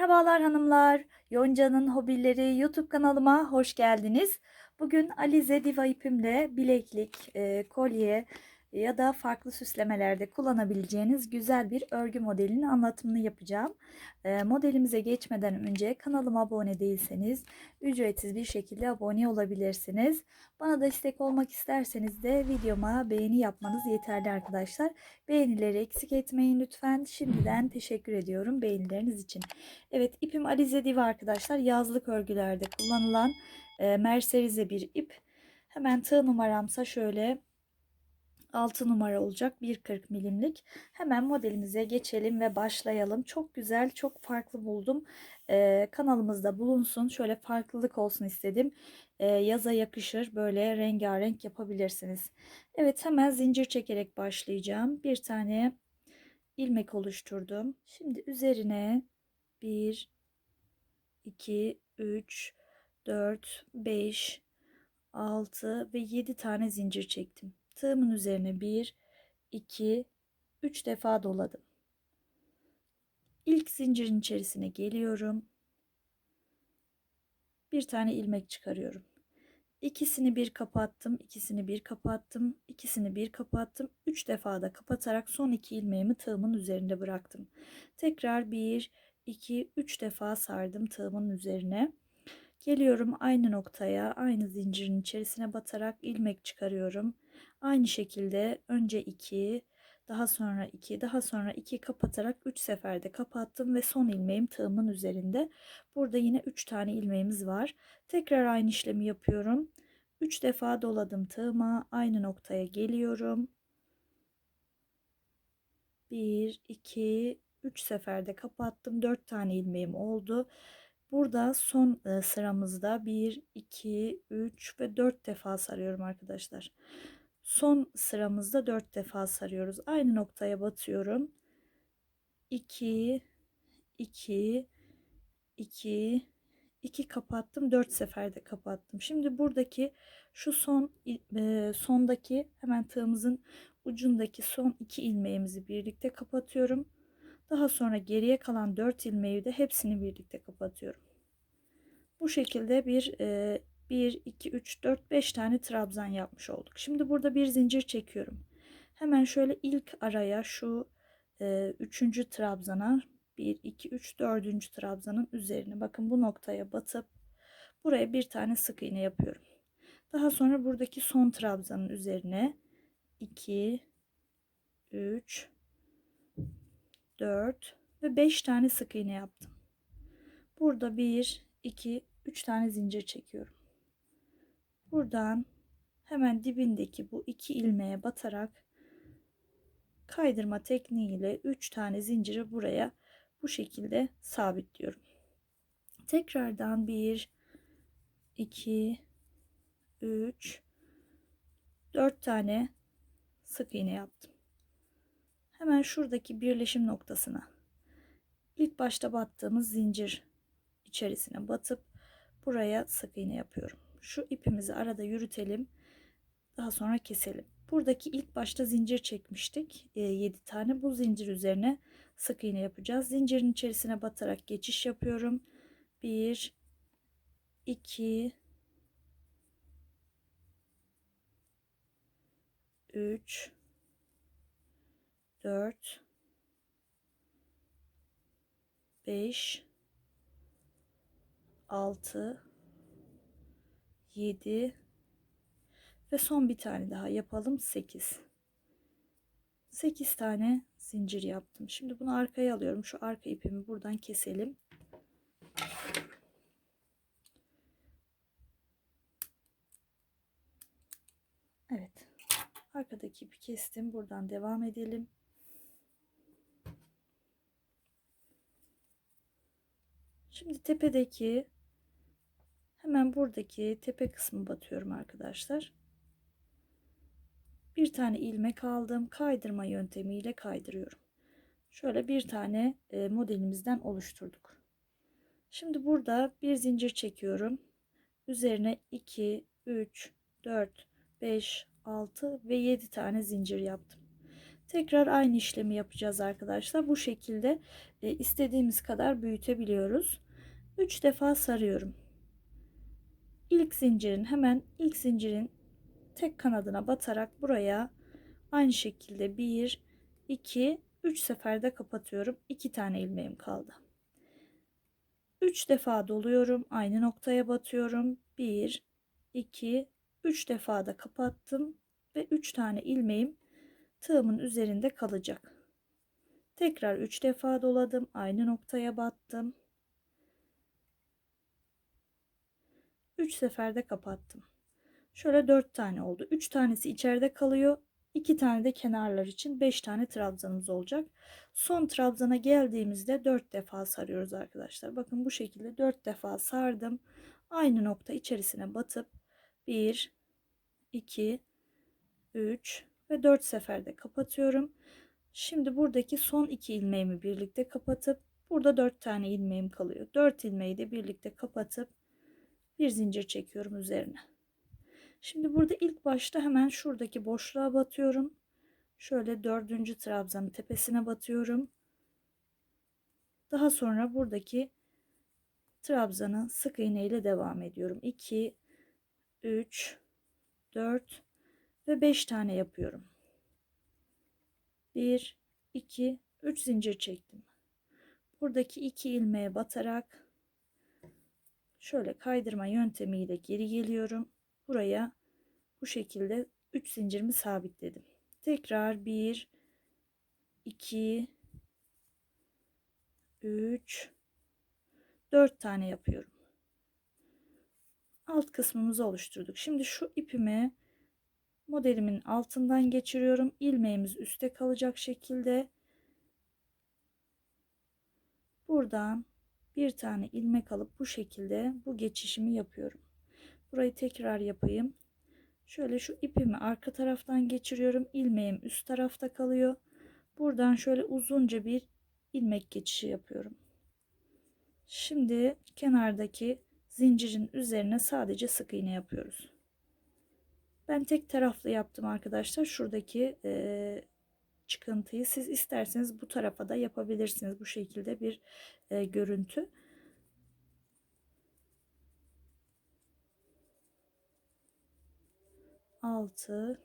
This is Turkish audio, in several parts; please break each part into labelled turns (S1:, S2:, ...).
S1: Merhabalar hanımlar. Yonca'nın hobileri YouTube kanalıma hoş geldiniz. Bugün Alize Diva ipimle bileklik, e, kolye ya da farklı süslemelerde kullanabileceğiniz güzel bir örgü modelinin anlatımını yapacağım. E, modelimize geçmeden önce kanalıma abone değilseniz ücretsiz bir şekilde abone olabilirsiniz. Bana destek olmak isterseniz de videoma beğeni yapmanız yeterli arkadaşlar. Beğenileri eksik etmeyin lütfen. Şimdiden teşekkür ediyorum beğenileriniz için. Evet ipim Alize Diva arkadaşlar. Yazlık örgülerde kullanılan e, merserize bir ip. Hemen tığ numaramsa şöyle 6 numara olacak 1.40 milimlik. Hemen modelimize geçelim ve başlayalım. Çok güzel, çok farklı buldum. Ee, kanalımızda bulunsun. Şöyle farklılık olsun istedim. Ee, yaza yakışır. Böyle rengarenk yapabilirsiniz. Evet hemen zincir çekerek başlayacağım. Bir tane ilmek oluşturdum. Şimdi üzerine 1, 2, 3, 4, 5, 6 ve 7 tane zincir çektim tığımın üzerine 1 2 3 defa doladım. İlk zincirin içerisine geliyorum. Bir tane ilmek çıkarıyorum. İkisini bir kapattım, ikisini bir kapattım, ikisini bir kapattım. Üç defa da kapatarak son iki ilmeğimi tığımın üzerinde bıraktım. Tekrar bir, iki, üç defa sardım tığımın üzerine. Geliyorum aynı noktaya, aynı zincirin içerisine batarak ilmek çıkarıyorum. Aynı şekilde önce 2, daha sonra 2, daha sonra 2 kapatarak 3 seferde kapattım ve son ilmeğim tığımın üzerinde. Burada yine 3 tane ilmeğimiz var. Tekrar aynı işlemi yapıyorum. 3 defa doladım tığıma. Aynı noktaya geliyorum. 1, 2, 3 seferde kapattım. 4 tane ilmeğim oldu. Burada son sıramızda 1, 2, 3 ve 4 defa sarıyorum arkadaşlar. Son sıramızda 4 defa sarıyoruz. Aynı noktaya batıyorum. 2 2 2 2 kapattım. 4 seferde kapattım. Şimdi buradaki şu son e, sondaki hemen tığımızın ucundaki son 2 ilmeğimizi birlikte kapatıyorum. Daha sonra geriye kalan 4 ilmeği de hepsini birlikte kapatıyorum. Bu şekilde bir e, 1, 2, 3, 4, 5 tane trabzan yapmış olduk. Şimdi burada bir zincir çekiyorum. Hemen şöyle ilk araya şu e, üçüncü trabzana 1, 2, 3, 4. trabzanın üzerine bakın bu noktaya batıp buraya bir tane sık iğne yapıyorum. Daha sonra buradaki son trabzanın üzerine 2, 3, 4 ve 5 tane sık iğne yaptım. Burada 1, 2, 3 tane zincir çekiyorum. Buradan hemen dibindeki bu iki ilmeğe batarak kaydırma tekniğiyle 3 tane zinciri buraya bu şekilde sabitliyorum. Tekrardan 1 2 3 4 tane sık iğne yaptım. Hemen şuradaki birleşim noktasına ilk başta battığımız zincir içerisine batıp buraya sık iğne yapıyorum şu ipimizi arada yürütelim. Daha sonra keselim. Buradaki ilk başta zincir çekmiştik. E, 7 tane. Bu zincir üzerine sık iğne yapacağız. Zincirin içerisine batarak geçiş yapıyorum. 1 2 3 4 5 6 7 ve son bir tane daha yapalım 8 8 tane zincir yaptım. Şimdi bunu arkaya alıyorum. Şu arka ipimi buradan keselim. Evet. Arkadaki ipi kestim. Buradan devam edelim Şimdi tepedeki Hemen buradaki tepe kısmı batıyorum arkadaşlar. Bir tane ilmek aldım. Kaydırma yöntemiyle kaydırıyorum. Şöyle bir tane e, modelimizden oluşturduk. Şimdi burada bir zincir çekiyorum. Üzerine 2, 3, 4, 5, 6 ve 7 tane zincir yaptım. Tekrar aynı işlemi yapacağız arkadaşlar. Bu şekilde e, istediğimiz kadar büyütebiliyoruz. 3 defa sarıyorum. İlk zincirin hemen ilk zincirin tek kanadına batarak buraya aynı şekilde 1 2 3 seferde kapatıyorum. 2 tane ilmeğim kaldı. 3 defa doluyorum. Aynı noktaya batıyorum. 1 2 3 defa da kapattım ve 3 tane ilmeğim tığımın üzerinde kalacak. Tekrar 3 defa doladım. Aynı noktaya battım. 3 seferde kapattım. Şöyle 4 tane oldu. 3 tanesi içeride kalıyor. 2 tane de kenarlar için 5 tane trabzanımız olacak. Son trabzana geldiğimizde 4 defa sarıyoruz arkadaşlar. Bakın bu şekilde 4 defa sardım. Aynı nokta içerisine batıp 1 2 3 ve 4 seferde kapatıyorum. Şimdi buradaki son 2 ilmeğimi birlikte kapatıp burada 4 tane ilmeğim kalıyor. 4 ilmeği de birlikte kapatıp bir zincir çekiyorum üzerine. Şimdi burada ilk başta hemen şuradaki boşluğa batıyorum. Şöyle dördüncü trabzanın tepesine batıyorum. Daha sonra buradaki trabzanı sık iğne ile devam ediyorum. 2 3 4 ve 5 tane yapıyorum. 1 2 3 zincir çektim. Buradaki iki ilmeğe batarak şöyle kaydırma yöntemiyle geri geliyorum. Buraya bu şekilde 3 zincirimi sabitledim. Tekrar 1 2 3 4 tane yapıyorum. Alt kısmımızı oluşturduk. Şimdi şu ipimi modelimin altından geçiriyorum. İlmeğimiz üstte kalacak şekilde buradan bir tane ilmek alıp bu şekilde bu geçişimi yapıyorum. Burayı tekrar yapayım. Şöyle şu ipimi arka taraftan geçiriyorum. İlmeğim üst tarafta kalıyor. Buradan şöyle uzunca bir ilmek geçişi yapıyorum. Şimdi kenardaki zincirin üzerine sadece sık iğne yapıyoruz. Ben tek taraflı yaptım arkadaşlar. Şuradaki e, çıkıntıyı siz isterseniz bu tarafa da yapabilirsiniz. Bu şekilde bir e, görüntü. 6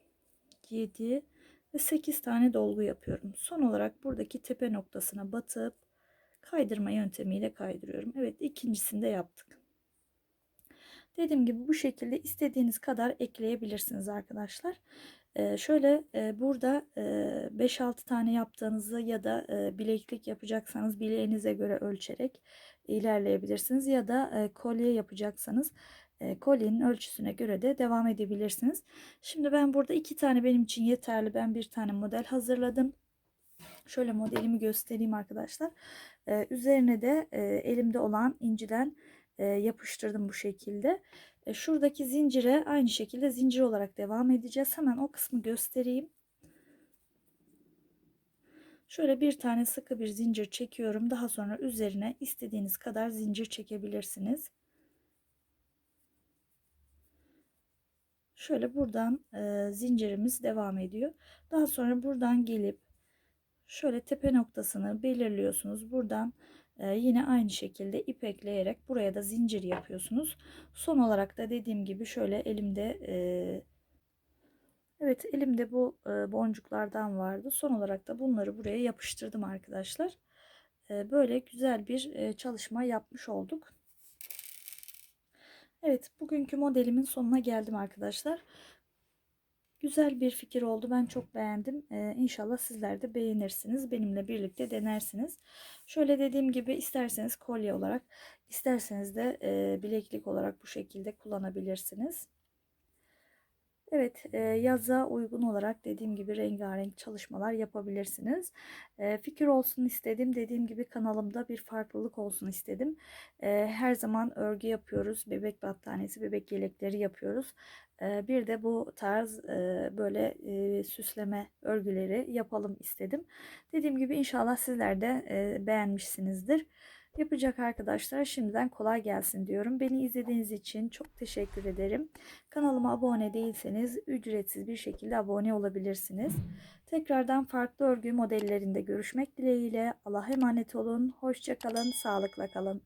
S1: 7 ve 8 tane dolgu yapıyorum. Son olarak buradaki tepe noktasına batıp kaydırma yöntemiyle kaydırıyorum. Evet ikincisini de yaptık. Dediğim gibi bu şekilde istediğiniz kadar ekleyebilirsiniz arkadaşlar. Ee, şöyle e, burada e, 5-6 tane yaptığınızı ya da e, bileklik yapacaksanız bileğinize göre ölçerek ilerleyebilirsiniz. Ya da e, kolye yapacaksanız e, kolyenin ölçüsüne göre de devam edebilirsiniz. Şimdi ben burada iki tane benim için yeterli. Ben bir tane model hazırladım. Şöyle modelimi göstereyim arkadaşlar. E, üzerine de e, elimde olan inciden e, yapıştırdım bu şekilde. E, şuradaki zincire aynı şekilde zincir olarak devam edeceğiz. Hemen o kısmı göstereyim. Şöyle bir tane sıkı bir zincir çekiyorum. Daha sonra üzerine istediğiniz kadar zincir çekebilirsiniz. Şöyle buradan e, zincirimiz devam ediyor. Daha sonra buradan gelip şöyle tepe noktasını belirliyorsunuz. Buradan e, yine aynı şekilde ip ekleyerek buraya da zincir yapıyorsunuz. Son olarak da dediğim gibi şöyle elimde e, Evet elimde bu e, boncuklardan vardı. Son olarak da bunları buraya yapıştırdım arkadaşlar. E, böyle güzel bir çalışma yapmış olduk. Evet bugünkü modelimin sonuna geldim arkadaşlar. Güzel bir fikir oldu. Ben çok beğendim. Ee, inşallah sizler de beğenirsiniz. Benimle birlikte denersiniz. Şöyle dediğim gibi isterseniz kolye olarak isterseniz de e, bileklik olarak bu şekilde kullanabilirsiniz. Evet yaza uygun olarak dediğim gibi rengarenk çalışmalar yapabilirsiniz. Fikir olsun istedim. Dediğim gibi kanalımda bir farklılık olsun istedim. Her zaman örgü yapıyoruz. Bebek battaniyesi, bebek yelekleri yapıyoruz. Bir de bu tarz böyle süsleme örgüleri yapalım istedim. Dediğim gibi inşallah sizler de beğenmişsinizdir. Yapacak arkadaşlara şimdiden kolay gelsin diyorum. Beni izlediğiniz için çok teşekkür ederim. Kanalıma abone değilseniz ücretsiz bir şekilde abone olabilirsiniz. Tekrardan farklı örgü modellerinde görüşmek dileğiyle. Allah'a emanet olun. Hoşçakalın. Sağlıkla kalın.